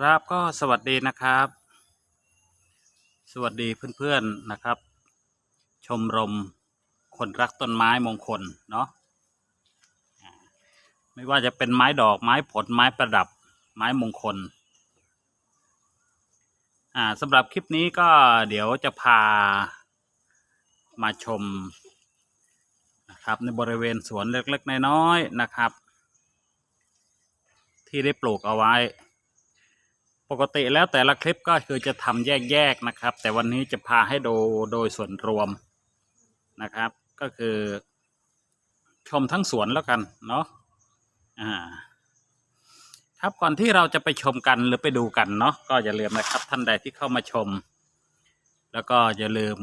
ครับก็สวัสดีนะครับ สวัสดีเพื่อนๆนะครับ ชมรมคนรักต้นไม้มงคลเนาะไม่ว่าจะเป็นไม้ดอกไม้ผลไม้ประดับไม้มงคลอ่าสำหรับคลิปนี้ก็เดี๋ยวจะพามาชมนะครับในบริเวณสวนเล็กๆน้อยๆนะครับ ที่ได้ปลูกเอาไว้ กติแล้วแต่ละคลิปก็คือจะทำแยกๆนะครับ แต่วันนี้จะพาให้ดูโดยส่วนรวมนะครับ ก็คือชมทั้งสวนแล้วกันเนาะอ่าครับก่อนที่เราจะไปชมกันหรือไปดูกันเนาะก็อย่าลืมนะครับ ท่านใดที่เข้ามาชม แล้วก็อย่าลืม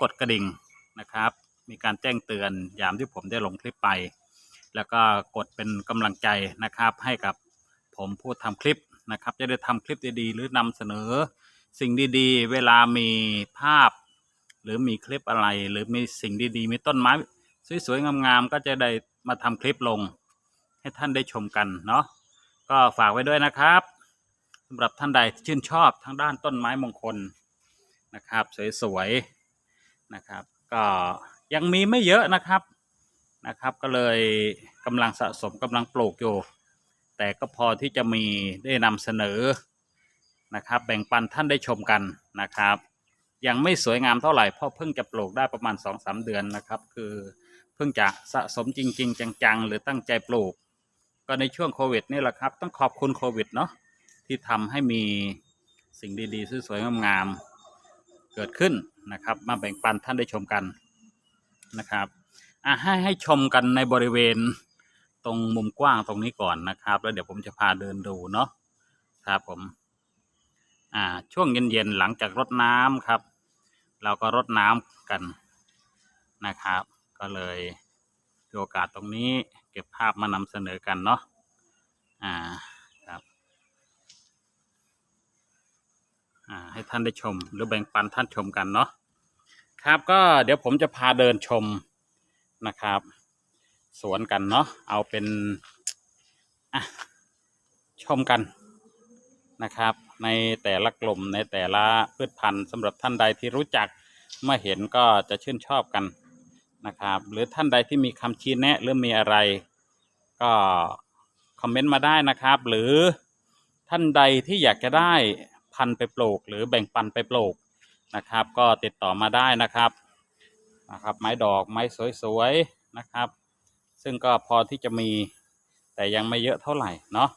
กดกระดิ่งนะครับ มีการแจ้งเตือนยามที่ผมได้ลงคลิปไป แล้วก็กดเป็นกำลังใจนะครับ ให้กับผมผู้ทำคลิป นะครับ จะได้ทำคลิปดีๆ หรือนำเสนอสิ่งดีๆ เวลามีภาพ หรือมีคลิปอะไร หรือมีสิ่งดีๆ มีต้นไม้สวยๆงามๆก็จะได้มาทำคลิปลง ให้ท่านได้ชมกันเนาะก็ฝากไว้ด้วยนะครับสำหรับท่านใดที่ชื่นชอบทางด้านต้นไม้มงคลนะครับ สวยๆนะครับ ก็ยังมีไม่เยอะนะครับนะครับ ก็เลยกำลังสะสมกำลังปลูกอยู่ แต่ก็พอที่จะมีได้นำเสนอนะครับ แบ่งปันท่านได้ชมกันนะครับ ยังไม่สวยงามเท่าไหร่เพราะเพิ่งจะปลูกได้ประมาณ2อสเดือนนะครับ คือเพิ่งจะสะสมจริง ๆ จังๆ หรือตั้งใจปลูก ก็ในช่วงโควิดนี่แหละครับ ต้องขอบคุณโควิดเนาะที่ทำให้มีสิ่งดีๆสวยๆงามๆเกิดขึ้นนะครับ มาแบ่งปันท่านได้ชมกันนะครับอะให้ให้ชมกันในบริเวณ ตรงมุมกว้างตรงนี้ก่อนนะครับ แล้วเดี๋ยวผมจะพาเดินดูเนาะครับผม อ่า ช่วงเย็นๆหลังจากรดน้ำครับ เราก็รดน้ำกันนะครับ ก็เลยโอกาสตรงนี้เก็บภาพมานำเสนอกันเนาะอ่าครับอ่าให้ท่านได้ชม หรือแบ่งปันท่านชมกันเนาะครับก็เดี๋ยวผมจะพาเดินชมนะครับ สวนกันเนาะเอาเป็นชมกันนะครับ ในแต่ละกลุ่มในแต่ละพืชพันธุ์สำหรับท่านใดที่รู้จักเมื่อเห็นก็จะชื่นชอบกันนะครับ หรือท่านใดที่มีคำชี้แนะหรือมีอะไร ก็คอมเมนต์มาได้นะครับ หรือท่านใดที่อยากจะได้พันธุ์ไปปลูก หรือแบ่งปันไปปลูกนะครับ ก็ติดต่อมาได้นะครับนะครับ ไม้ดอกไม้สวยๆนะครับ ซึ่งก็พอที่จะมีแต่ยังไม่เยอะเท่าไหร่เนาะ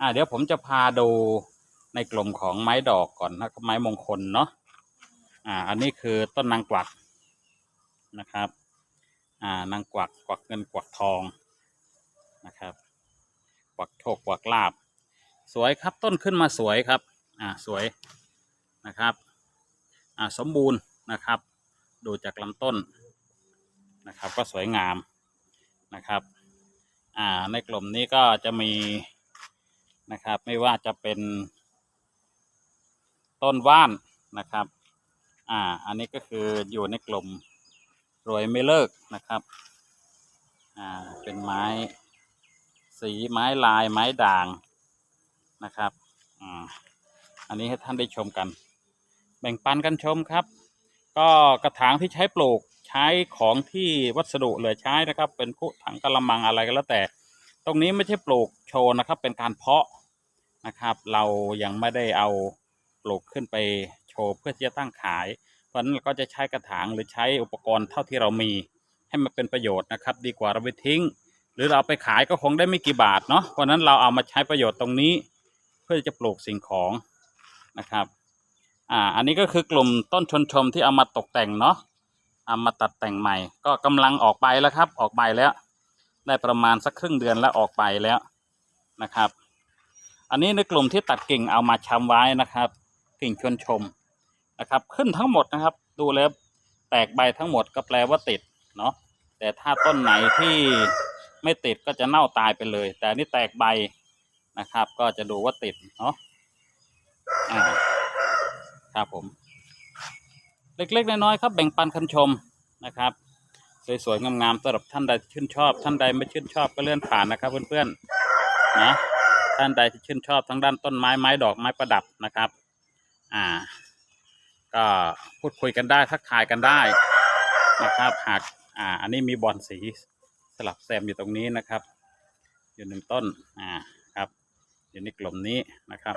อ่าเดี๋ยวผมจะพาดูในกลุ่มของไม้ดอกก่อนนะไม้มงคลเนาะอ่า อันนี้คือต้นนางกวักนะครับ อ่านางกวักกวักเงินกวักทองนะครับ กวักโชคกวักลาบ สวยครับต้นขึ้นมาสวยครับ อ่าสวยนะครับอ่าสมบูรณ์นะครับ ดูจากลำต้นนะครับ ก็สวยงาม นะครับ อ่าในกลุ่มนี้ก็จะมีนะครับ ไม่ว่าจะเป็น ต้นว่านนะครับ อ่า อันนี้ก็คืออยู่ในกลุ่มรวยไม่เลิกนะครับ อ่า เป็นไม้ สีไม้ลายไม้ด่างนะครับ อ่า อันนี้ให้ท่านได้ชมกัน แบ่งปันกันชมครับ ก็กระถางที่ใช้ปลูก ช้ของที่วัสดุเหลือใช้นะครับ เป็นคุถังกระมังอะไรก็แล้วแต่ ตรงนี้ไม่ใช่ปลูกโชว์นะครับ เป็นการเพาะนะครับ เรายังไม่ได้เอาปลูกขึ้นไปโชว์เพื่อที่จะตั้งขาย เพราะนั้นเราก็จะใช้กระถางหรือใช้อุปกรณ์เท่าที่เรามี ให้มันเป็นประโยชน์นะครับ ดีกว่าเราไปทิ้ง หรือเราเอาไปขายก็คงได้ไม่กี่บาทเนาะเพราะฉะนั้นเราเอามาใช้ประโยชน์ตรงนี้ เพื่อจะปลูกสิ่งของนะครับอ่าอันนี้ก็คือกลุ่มต้นชนชมที่เอามาตกแต่งเนาะ เอามาตัดแต่งใหม่ ก็กำลังออกใบแล้วครับ ออกใบแล้ว ได้ประมาณสักครึ่งเดือนแล้วออกไปแล้วนะครับ อันนี้ในกลุ่มที่ตัดกิ่งเอามาชำไว้นะครับ กิ่งชวนชมนะครับ ขึ้นทั้งหมดนะครับ ดูแล้วแตกใบทั้งหมดก็แปลว่าติดเนาะแต่ถ้าต้นไหนที่ไม่ติดก็จะเน่าตายไปเลย แต่นี่แตกใบนะครับ ก็จะดูว่าติดเนาะครับผม เล็กๆ น้อยๆครับแบ่งปันคันชมนะครับสวยๆงามๆสำหรับท่านใดชื่นชอบ ท่านใดไม่ชื่นชอบก็เลื่อนผ่านนะครับ เพื่อนๆนะท่านใดที่ชื่นชอบทั้งด้านต้นไม้ไม้ดอกไม้ประดับนะครับ อ่า ก็พูดคุยกันได้ทักทายกันได้นะครับหากอ่า อันนี้มีบอลสีสลับแซมอยู่ตรงนี้นะครับ อยู่หนึ่งต้นอ่าครับอยู่ในกลุ่มนี้นะครับ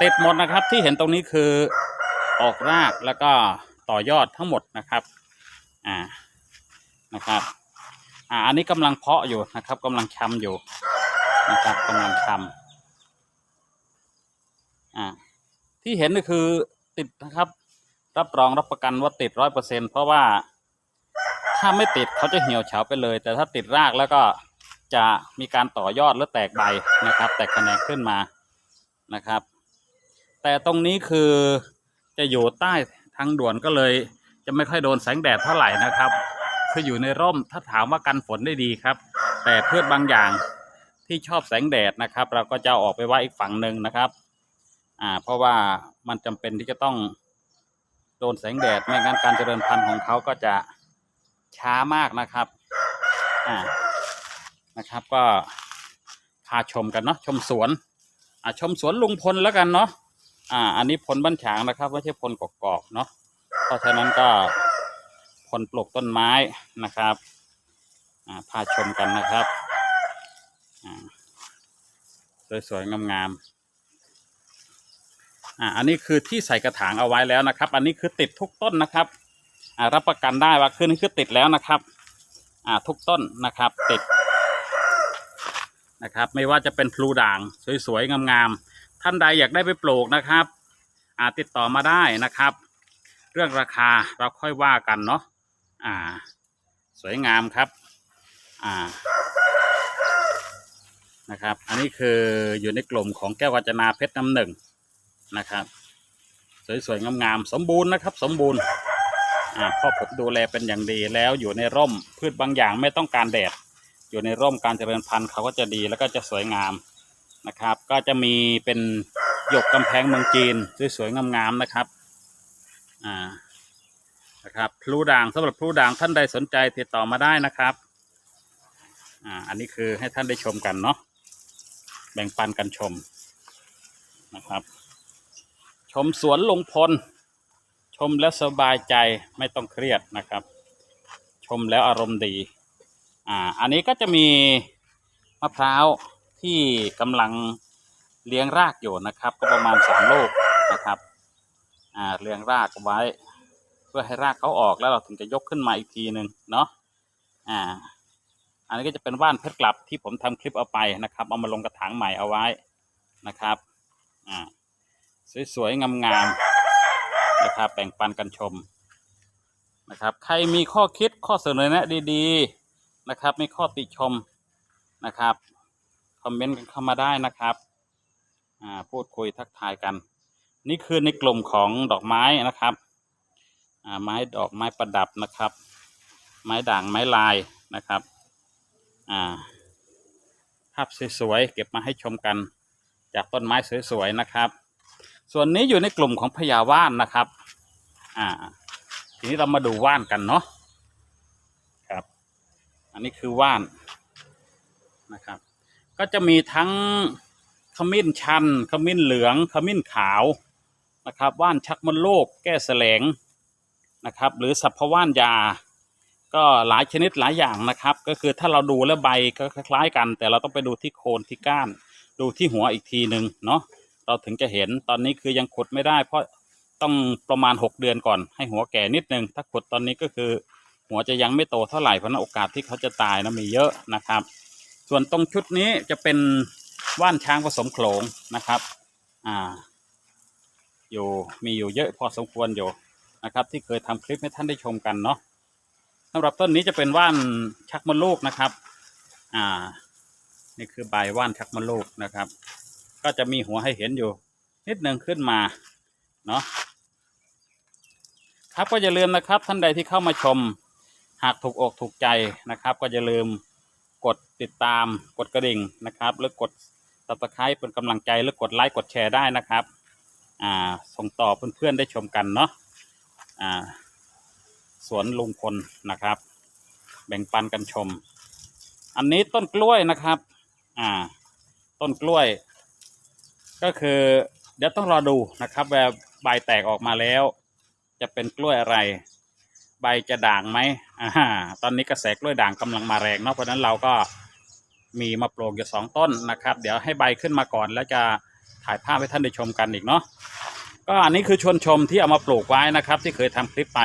ติดหมดนะครับที่เห็นตรงนี้คือออกรากแล้วก็ ต่อยอดทั้งหมดนะครับอ่านะครับอ่าอันนี้กำลังเพาะอยู่นะครับกำลังชำอยู่นะครับกำลังชำอ่าที่เห็นก็คือติดนะครับ รับรองรับประกันว่าติดร้อยเปอร์เซ็นเพราะว่าถ้าไม่ติดเขาจะเหี่ยวเฉาไปเลย แต่ถ้าติดรากแล้วก็จะมีการต่อยอดและแตกใบนะครับ แตกแขนงขึ้นมานะครับ แต่ตรงนี้คือจะอยู่ใต้ ทางด่วนก็เลย จะไม่ค่อยโดนแสงแดดเท่าไหร่นะครับคืออยู่ในร่มถ้าถามว่ากันฝนได้ดีครับ แต่พืชบางอย่างที่ชอบแสงแดดนะครับ เราก็จะอออกไปไว้อีกฝั่งหนึ่งนะครับอ่าเพราะว่ามันจำเป็นที่จะต้องโดนแสงแดดไม่งั้นการเจริญพันธุ์ของเขาก็จะช้ามากนะครับอ่านะครับก็พาชมกันเนาะชมสวนอ่าชมสวนลุงพลแล้วกันเนาะ อ่า อันนี้พลบ้านฉางนะครับไม่ใช่พลกอกๆเนาะเพราะฉะนั้นก็พลปลูกต้นไม้นะครับอ่าพาชมกันนะครับอ่าสวยๆงามๆอ่าอันนี้คือที่ใส่กระถางเอาไว้แล้วนะครับ อันนี้คือติดทุกต้นนะครับอ่ารับประกันได้ว่าคือนี่คือติดแล้วนะครับอ่าทุกต้นนะครับติดนะครับ ไม่ว่าจะเป็นพลูด่างสวยๆงามๆ ท่านใดอยากได้ไปปลูกนะครับ อาติดต่อมาได้นะครับ เรื่องราคาเราค่อยว่ากันเนาะอ่า สวยงามครับ อ่านะครับ อันนี้คืออยู่ในกลุ่มของแก้วกัจนาเพชรน้ำหนึ่งนะครับ สวยๆงามๆสมบูรณ์นะครับ สมบูรณ์อ่าพ่อผมดูแลเป็นอย่างดีแล้วอยู่ในร่มพืชบางอย่างไม่ต้องการแดดอยู่ในร่มการเจริญพันธุ์เขาก็จะดีแล้วก็จะสวยงาม นะครับ ก็จะมีเป็นหยกกำแพงเมืองจีนสวยๆงามๆนะครับอ่านะครับพลูด่างสำหรับพลูด่างท่านใดสนใจติดต่อมาได้นะครับอ่าอันนี้คือให้ท่านได้ชมกันเนาะแบ่งปันกันชมนะครับ ชมสวนลงพล ชมแล้วสบายใจไม่ต้องเครียดนะครับ ชมแล้วอารมณ์ดีอ่าอันนี้ก็จะมีมะพร้าว ที่กำลังเลี้ยงรากอยู่นะครับ ก็ประมาณสามลูกนะครับอ่าเลี้ยงรากไว้ เพื่อให้รากเขาออกแล้วเราถึงจะยกขึ้นมาอีกทีหนึ่งเนาะอ่า อันนี้ก็จะเป็นว่านเพชรกลับที่ผมทำคลิปเอาไปนะครับ เอามาลงกระถางใหม่เอาไว้นะครับอ่าสวยๆงามๆนะครับแบ่งปันกันชมนะครับ ใครมีข้อคิดข้อเสนอแนะดี ๆนะครับ มีข้อติชมนะครับ คอมเมนต์กันเข้ามาได้นะครับอ่าพูดคุยทักทายกัน นี่คือในกลุ่มของดอกไม้นะครับอ่าไม้ดอกไม้ประดับนะครับ ไม้ด่างไม้ลายนะครับอ่าภาพสวยๆเก็บมาให้ชมกัน จากต้นไม้สวยๆนะครับ ส่วนนี้อยู่ในกลุ่มของพญาว่านนะครับอ่าทีนี้เรามาดูว่านกันเนาะครับ อันนี้คือว่านนะครับ ก็จะมีทั้งขมิ้นชัน ขมิ้นเหลือง ขมิ้นขาวนะครับว่านชักมดโลกแก้แสลงนะครับ หรือสัพพว่านยา ก็หลายชนิดหลายอย่างนะครับ ก็คือถ้าเราดูแล้วใบก็คล้ายกัน แต่เราต้องไปดูที่โคนที่ก้าน ดูที่หัวอีกทีหนึ่งเนาะเราถึงจะเห็นตอนนี้คือยังขุดไม่ได้ เพราะต้องประมาณหกเดือนก่อน ให้หัวแก่นิดนึงถ้าขุดตอนนี้ก็คือ หัวจะยังไม่โตเท่าไหร่เพราะนั้นโอกาสที่เขาจะตายนะมีเยอะนะครับ ส่วนตรงชุดนี้จะเป็นว่านช้างผสมโขลงนะครับอ่าอยู่มีอยู่เยอะพอสมควรอยู่นะครับ ที่เคยทำคลิปให้ท่านได้ชมกันเนาะสำหรับต้นนี้จะเป็นว่านชักมดลูกนะครับอ่านี่คือใบว่านชักมดลูกนะครับ ก็จะมีหัวให้เห็นอยู่ นิดหนึ่งขึ้นมาเนาะครับก็อย่าลืมนะครับท่านใดที่เข้ามาชม หากถูกอกถูกใจนะครับ ก็อย่าลืม กดติดตามกดกระดิ่งนะครับหรือกด subscribe เป็นกำลังใจหรือกดไลค์กดแชร์ได้นะครับอ่าส่งต่อเพื่อนๆได้ชมกันเนาะอ่าสวนลุงพลนะครับ แบ่งปันกันชม อันนี้ต้นกล้วยนะครับอ่าต้นกล้วย ก็คือเดี๋ยวต้องรอดูนะครับว่าใบแตกออกมาแล้ว จะเป็นกล้วยอะไร ใบจะด่างไหมอ่าตอนนี้กระแสกล้วยด่างกำลังมาแรงเนาะเพราะฉะนั้นเราก็มีมาปลูกอยู่สองต้นนะครับ เดี๋ยวให้ใบขึ้นมาก่อนแล้วจะถ่ายภาพให้ท่านได้ชมกันอีกเนาะก็อันนี้คือชวนชมที่เอามาปลูกไว้นะครับ ที่เคยทำคลิปไป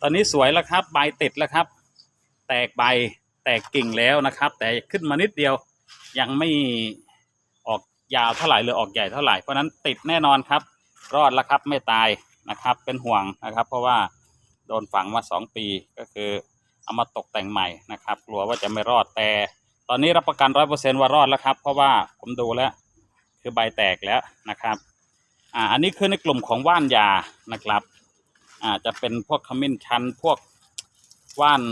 ตอนนี้สวยแล้วครับ ใบติดแล้วครับ แตกใบแตกกิ่งแล้วนะครับ แต่ขึ้นมานิดเดียวยังไม่ออกยาวเท่าไหร่หรือออกใหญ่เท่าไหร่เพราะฉะนั้นติดแน่นอนครับ รอดแล้วครับไม่ตายนะครับ เป็นห่วงนะครับ เพราะว่า โดนฝังมาสองปีก็คือเอามาตกแต่งใหม่นะครับ กลัวว่าจะไม่รอดแต่ ตอนนี้รับประกันร้อยเปอร์เซ็นว่ารอดแล้วครับ เพราะว่าผมดูแล้ว คือใบแตกแล้วนะครับอ่าอันนี้คือในกลุ่มของว่านยานะครับอ่าจะเป็นพวกขมิ้นชันพวกว่าน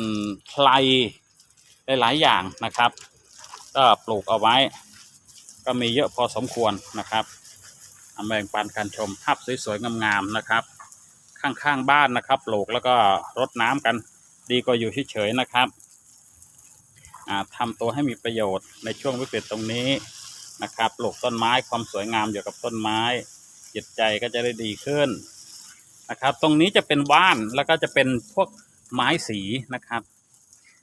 ไพลหลายๆอย่างนะครับ ก็ปลูกเอาไว้ ก็มีเยอะพอสมควรนะครับอามาแบ่งปันการชมภาพสวยๆงามๆนะครับ ข้างๆบ้านนะครับปลูกแล้วก็รดน้ำกัน ดีกว่าอยู่เฉยๆนะครับอ่าทำตัวให้มีประโยชน์ในช่วงวิกฤตตรงนี้นะครับปลูกต้นไม้ความสวยงามอยู่กับต้นไม้จิตใจก็จะได้ดีขึ้นนะครับ ตรงนี้จะเป็นว่านแล้วก็จะเป็นพวกไม้สีนะครับ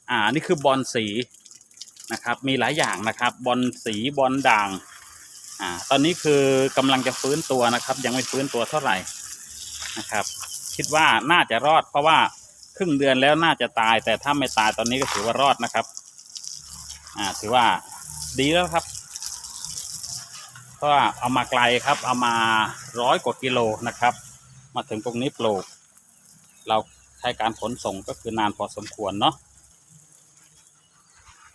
อ่านี่คือบอลสีนะครับ มีหลายอย่างนะครับ บอลสีบอลด่างอ่าตอนนี้คือกำลังจะฟื้นตัวนะครับ ยังไม่ฟื้นตัวเท่าไหร่นะครับ คิดว่าน่าจะรอด เพราะว่าครึ่งเดือนแล้วน่าจะตาย แต่ถ้าไม่ตายตอนนี้ก็ถือว่ารอดนะครับ อ่า ถือว่าดีแล้วครับ เพราะว่าเอามาไกลครับ เอามาร้อยกว่ากิโลนะครับ มาถึงตรงนี้ปลูก เราใช้การขนส่งก็คือนานพอสมควรเนาะ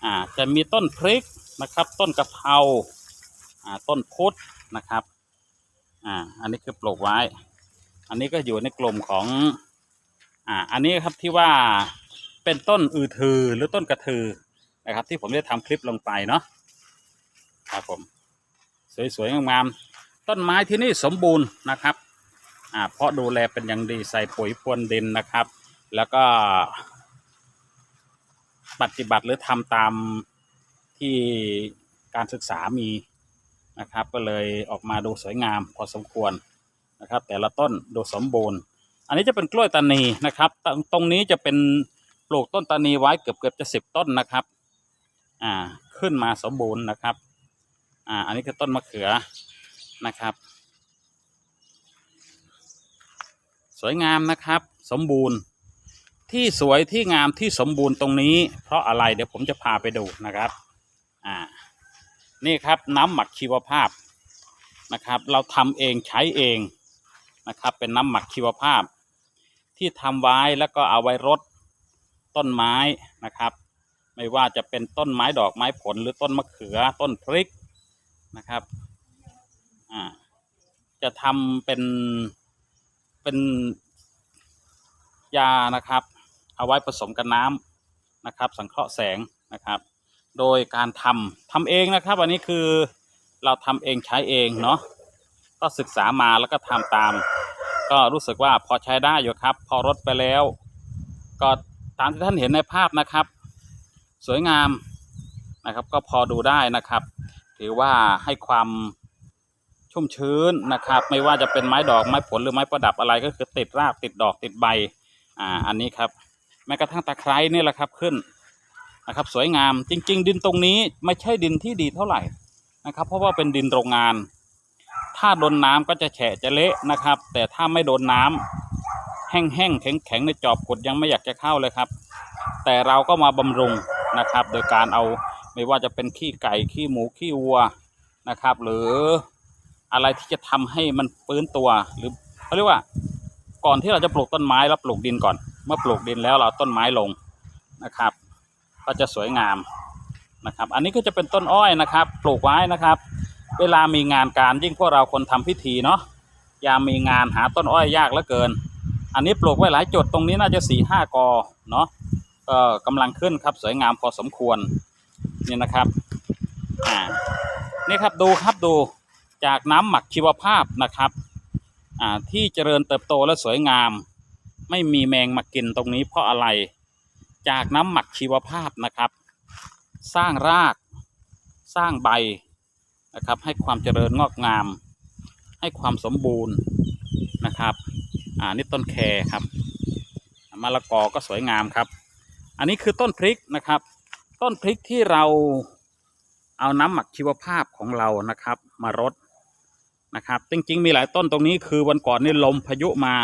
อ่าจะมีต้นพริกนะครับ ต้นกะเพราอ่าต้นพุทธนะครับอ่าอันนี้คือปลูกไว้ อันนี้ก็อยู่ในกลุ่มของ อ่า อันนี้ครับที่ว่าเป็นต้นอือทือหรือต้นกระทือนะครับ ที่ผมได้ทำคลิปลงไปเนาะครับผม สวยๆงามๆต้นไม้ที่นี่สมบูรณ์นะครับอ่าเพราะดูแลเป็นอย่างดีใส่ปุ๋ยพรวนดินนะครับ แล้วก็ ปฏิบัติหรือทำตามที่การศึกษามีนะครับ ก็เลยออกมาดูสวยงามพอสมควร นะครับ แต่ละต้นดูสมบูรณ์ อันนี้จะเป็นกล้วยตานีนะครับตรงตรงนี้จะเป็นปลูกต้นตานีไว้เกือบเกือบจะสิบต้นนะครับอ่าขึ้นมาสมบูรณ์นะครับอ่าอันนี้คือต้นมะเขือนะครับ สวยงามนะครับ สมบูรณ์ที่สวยที่งามที่สมบูรณ์ตรงนี้ เพราะอะไรเดี๋ยวผมจะพาไปดูนะครับอ่านี่ครับน้ำหมักชีวภาพนะครับ เราทำเองใช้เอง นะครับ เป็นน้ำหมักชีวภาพ ที่ทำไว้แล้วก็เอาไว้รดต้นไม้นะครับ ไม่ว่าจะเป็นต้นไม้ดอกไม้ผลหรือต้นมะเขือต้นพริกนะครับอ่าจะทำเป็นเป็นยานะครับ เอาไว้ผสมกับน้ำนะครับ สังเคราะห์แสงนะครับ โดยการทำทำเองนะครับ อันนี้คือเราทำเองใช้เองเนาะก็ศึกษามาแล้วก็ทำตาม ก็รู้สึกว่าพอใช้ได้อยู่ครับ พอรดไปแล้ว ก็ตามที่ท่านเห็นในภาพนะครับ สวยงามนะครับ ก็พอดูได้นะครับ ถือว่าให้ความชุ่มชื้นนะครับ ไม่ว่าจะเป็นไม้ดอกไม้ผลหรือไม้ประดับอะไรก็คือติดรากติดดอกติดใบอ่าอันนี้ครับ แม้กระทั่งตะไคร้นี่แหละครับขึ้นนะครับ สวยงามจริง ๆ ดินตรงนี้ไม่ใช่ดินที่ดีเท่าไหร่นะครับ เพราะว่าเป็นดินโรงงาน ถ้าโดนน้ำก็จะแฉะจะเละนะครับ แต่ถ้าไม่โดนน้ำแห้งๆแข็งๆในจอบขุดยังไม่อยากจะเข้าเลยครับ แต่เราก็มาบำรุงนะครับ โดยการเอาไม่ว่าจะเป็นขี้ไก่ขี้หมูขี้วัวนะครับ หรืออะไรที่จะทำให้มันฟื้นตัวหรือเขาเรียกว่าก่อนที่เราจะปลูกต้นไม้เราปลูกดินก่อน เมื่อปลูกดินแล้วเราต้นไม้ลงนะครับ ก็จะสวยงามนะครับ อันนี้ก็จะเป็นต้นอ้อยนะครับ ปลูกไว้นะครับ เวลามีงานการยิ่งพวกเราคนทำพิธีเนาะยามมีงานหาต้นอ้อยยากเหลือเกิน อันนี้ปลูกไว้หลายจุดตรงนี้น่าจะสี่ห้ากอเนาะก็กำลังขึ้นครับสวยงามพอสมควรนี่นะครับอ่านี่ครับดูครับดูจากน้ำหมักชีวภาพนะครับอ่าที่เจริญเติบโตและสวยงาม ไม่มีแมงมากินตรงนี้เพราะอะไร จากน้ำหมักชีวภาพนะครับ สร้างรากสร้างใบ นะครับ ให้ความเจริญงอกงาม ให้ความสมบูรณ์นะครับอ่านี่ต้นแครครับมะละกอก็สวยงามครับ อันนี้คือต้นพริกนะครับ ต้นพริกที่เราเอาน้ำหมักชีวภาพของเรานะครับ มารดนะครับ จริงๆ มีหลายต้นตรงนี้คือวันก่อนนี่ลมพายุมา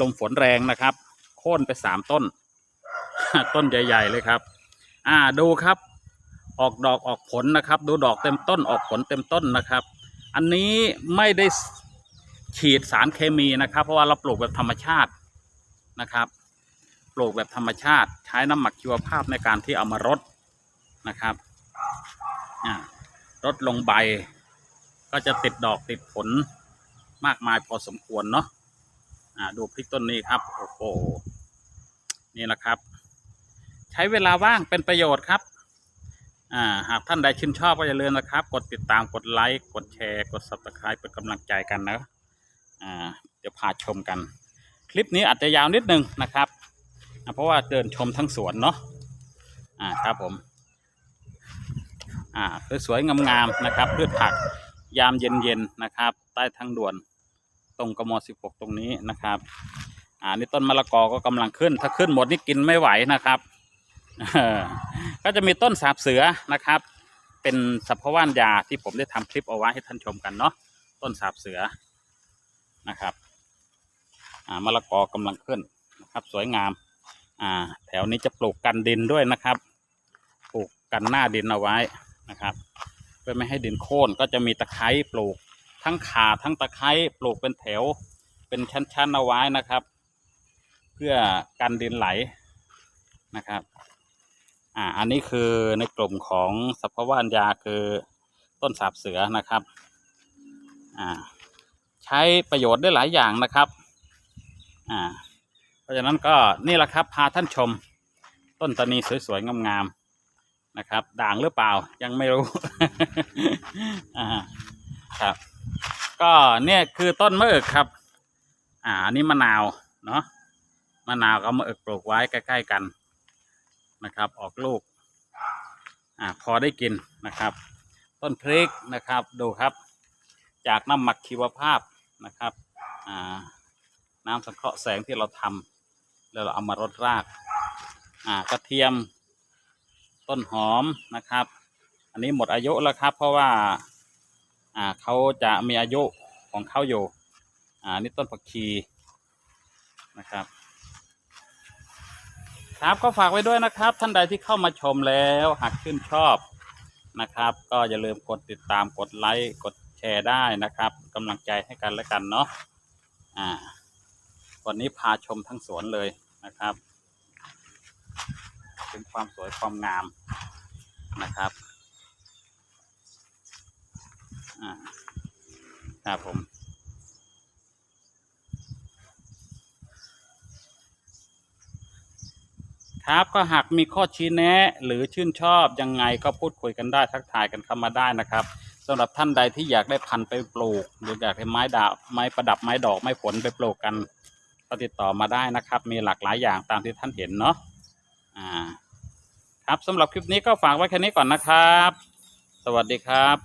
ลมฝนแรงนะครับ โค่นไปสามต้น ต้นใหญ่ ๆ เลยครับ อ่าดูครับ ออกดอกออกผลนะครับ ดูดอกเต็มต้นออกผลเต็มต้นนะครับ อันนี้ไม่ได้ฉีดสารเคมีนะครับ เพราะว่าเราปลูกแบบธรรมชาตินะครับปลูกแบบธรรมชาติ ใช้น้ำหมักชีวภาพในการที่เอามารดนะครับรดลงใบ ก็จะติดดอกติดผลมากมายพอสมควรเนาะอ่าดูพริกต้นนี้ครับโอ้โหนี่แหละครับ ใช้เวลาว่างเป็นประโยชน์ครับ อ่าหากท่านใดชื่นชอบก็อย่าลืมนะครับ กดติดตามกดไลค์กดแชร์ กด subscribe เป็นกำลังใจกันนะอ่าเดี๋ยวพาชมกัน คลิปนี้อาจจะยาวนิดนึงนะครับเพราะว่าเดินชมทั้งสวนเนาะอ่าครับผมอ่าสวยๆงามๆนะครับพืชผักยามเย็นๆนะครับ ใต้ทางด่วนตรงกม16 ตรงนี้นะครับ อ่านี่ต้นมะละกอก็กำลังขึ้น ถ้าขึ้นหมดนี่กินไม่ไหวนะครับ ก็จะมีต้นสาบเสือนะครับ เป็นสัพพว่านยาที่ผมได้ทำคลิปเอาไว้ให้ท่านชมกันเนาะต้นสาบเสือนะครับอ่ามะละกอกำลังขึ้นนะครับ สวยงามอ่าแถวนี้จะปลูกกันดินด้วยนะครับ ปลูกกันหน้าดินเอาไว้นะครับ เพื่อไม่ให้ดินโค่นก็จะมีตะไคร้ปลูกทั้งขาทั้งตะไคร้ปลูกเป็นแถวเป็นชั้นๆเอาไว้นะครับ เพื่อกันดินไหลนะครับ อ่าอันนี้คือในกลุ่มของสัพพว่านยาคือต้นสาบเสือนะครับอ่าใช้ประโยชน์ได้หลายอย่างนะครับอ่าเพราะฉะนั้นก็นี่แหละครับพาท่านชมต้นตานีสวยๆงามๆนะครับ ด่างหรือเปล่ายังไม่รู้อ่าครับ ก็เนี่ยคือต้นมะเอิกครับ อ่าอันนี้มะนาวเนาะมะนาวก็มะเอิกปลูกไว้ใกล้ ๆ กัน นะครับ ออกลูกอ่าพอได้กินนะครับ ต้นพริกนะครับดูครับ จากน้ำหมักชีวภาพนะครับอ่าน้ำสังเคราะห์แสงที่เราทำแล้วเราเอามารดรากอ่ากระเทียมต้นหอมนะครับ อันนี้หมดอายุแล้วครับ เพราะว่าอ่าเขาจะมีอายุของเขาอยู่อ่านี่ต้นผักชีนะครับ ครับก็ฝากไว้ด้วยนะครับ ท่านใดที่เข้ามาชมแล้วหากชื่นชอบนะครับ ก็อย่าลืมกดติดตามกดไลค์กดแชร์ได้นะครับกำลังใจให้กันและกันเนาะอ่าวันนี้พาชมทั้งสวนเลยนะครับเป็นความสวยความงามนะครับอ่าครับผม ครับก็หากมีข้อชี้แนะหรือชื่นชอบยังไงก็พูดคุยกันได้ทักทายกันเข้ามาได้นะครับสำหรับท่านใดที่อยากได้พันธุ์ไปปลูก หรืออยากได้ไม้ดาบไม้ประดับไม้ดอกไม้ผลไปปลูกกันก็ติดต่อมาได้นะครับ มีหลากหลายอย่างตามที่ท่านเห็นเนาะอ่า ครับสำหรับคลิปนี้ก็ฝากไว้แค่นี้ก่อนนะครับ สวัสดีครับ